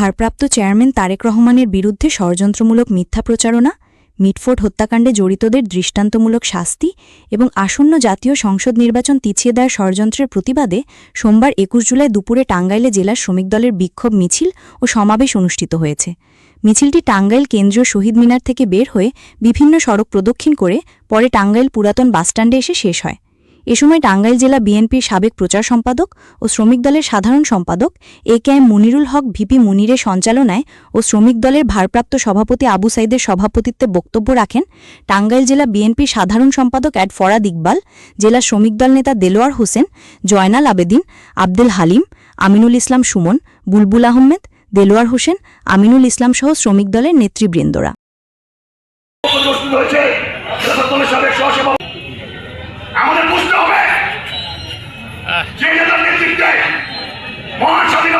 ভারপ্রাপ্ত চেয়ারম্যান তারেক রহমানের বিরুদ্ধে ষড়যন্ত্রমূলক মিথ্যা প্রচারণা, মিটফোর্ড হত্যাকাণ্ডে জড়িতদের দৃষ্টান্তমূলক শাস্তি এবং আসন্ন জাতীয় সংসদ নির্বাচন পিছিয়ে দেওয়ার ষড়যন্ত্রের প্রতিবাদে সোমবার একুশ জুলাই দুপুরে টাঙ্গাইলে জেলার শ্রমিক দলের বিক্ষোভ মিছিল ও সমাবেশ অনুষ্ঠিত হয়েছে। মিছিলটি টাঙ্গাইল কেন্দ্রীয় শহীদ মিনার থেকে বের হয়ে বিভিন্ন সড়ক প্রদক্ষিণ করে পরে টাঙ্গাইল পুরাতন বাসস্ট্যান্ডে এসে শেষ হয়। এ সময় টাঙ্গাইল জেলা বিএনপির সাবেক প্রচার সম্পাদক ও শ্রমিক দলের সাধারণ সম্পাদক A K M Munirul Haque, VP মুনিরের সঞ্চালনায় ও শ্রমিক দলের ভারপ্রাপ্ত সভাপতি আবু সাইদের সভাপতিত্বে বক্তব্য রাখেন টাঙ্গাইল জেলা বিএনপির সাধারণ সম্পাদক অ্যাড ফরাদ ইকবাল, জেলা শ্রমিক দল নেতা দেলোয়ার হোসেন, জয়নাল আবেদিন, আব্দুল হালিম, আমিনুল ইসলাম সুমন, বুলবুল আহমেদ, দেলোয়ার হোসেন, আমিনুল ইসলাম সহ শ্রমিক দলের নেতৃবৃন্দরা। যে নেতার মহান স্বাধীনতার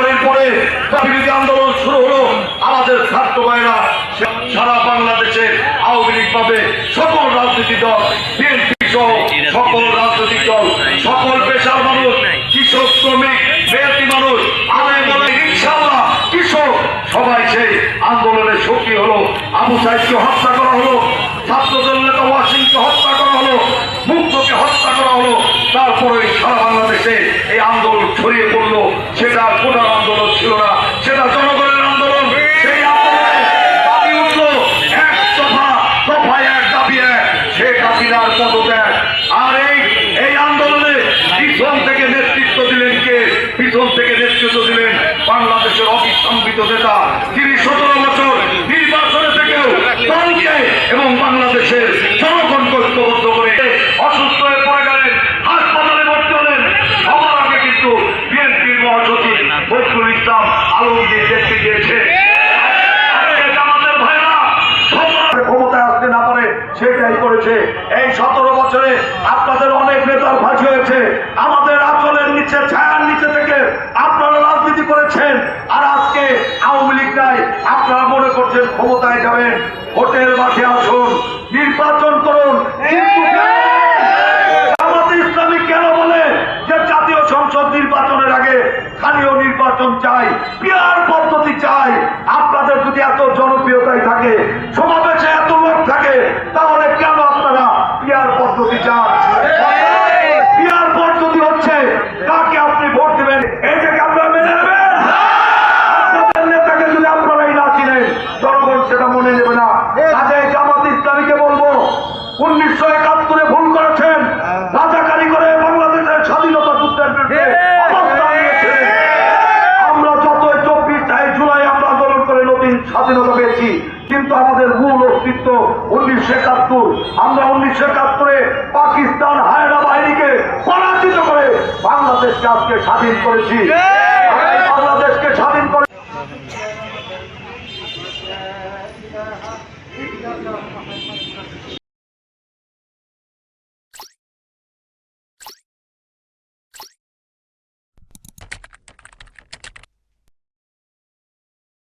পরে বিরোধী আন্দোলন শুরু হলো। আমাদের ছাত্র ভাইরা সারা বাংলাদেশে আওয়ামী লীগ পাবে। সকল রাজনৈতিক দল, বিএনপি সহ সকল রাজনৈতিক দল, সকল পেশার মানুষ, কৃষক, শ্রমিক মেয়াদি মানুষ আদায় বলে ইনশাল্লাহ কৃষক, সবাই সেই আন্দোলনের শক্তি হলো। আবু সাইদকে হত্যা করা হলো, ছাত্রদল নেতা ওয়াসিমকে হত্যা করা হলো, মুক্তকে হত্যা করা হলো। তারপরে সারা বাংলাদেশে এই আন্দোলন ছড়িয়ে পড়ল। সেটা কোটার আন্দোলন ছিল না, সেটা জনগণের আন্দোলন। সেই আন্দোলনে দাবি এক দফা দফায় দাবি এক শেখ হাসিনার আর এই এই আন্দোলনে পিছন থেকে নেতৃত্ব দিলেন কে? পিছন থেকে নেতৃত্ব দিলেন বাংলাদেশের অবিসংবিত নেতা। তিনি সতেরো বছর নির্বাচনে থেকেও দলকে এবং বাংলাদেশের জনগণকে ঐক্যবদ্ধ করে অসুস্থ করেছে এই সতেরো বছরে আপনাদের অনেক নেতার ফাঁসি হয়েছে। আমাদের আচলের নিচে, ছায়ার নিচে থেকে আপনারা রাজনীতি করেছেন। আর আজকে আওয়ামী লীগ নাই, আপনারা মনে করছেন ক্ষমতায় যাবেন। ভোটের মাঠে আসুন, নির্বাচন করুন। কেন? বলে যে জাতীয় সংসদ নির্বাচনের আগে স্থানীয় নির্বাচন চাই পিয়ার পদ্ধতি চাই? আপনাদের যদি এত জনপ্রিয়তাই থাকে, সমাবেশে এত লোক থাকে, তাহলে পিয়ার পদ্ধতি চান পিয়ার পদ্ধতি হচ্ছে কাকে আপনি ভোট দেবেন এটাকে আপনারা মেনে নেবেন আপনাদের নেতাকে যদি আপনারাই না চিনেন জনগণ সেটা মনে নেবে না কাজে জামাত ইসলামীকে বলব উনিশশো একাত্তরে ভুল করেছেন রাজাকারি করে বাংলাদেশের স্বাধীনতা যুদ্ধের বিরুদ্ধে অবস্থান স্বাধীনতা পেয়েছি। কিন্তু আমাদের মূল অস্তিত্ব উনিশশো একাত্তর। আমরা উনিশশো একাত্তরে পাকিস্তান হায়না বাহিনীকে পরাজিত করে বাংলাদেশকে আজকে স্বাধীন করেছি।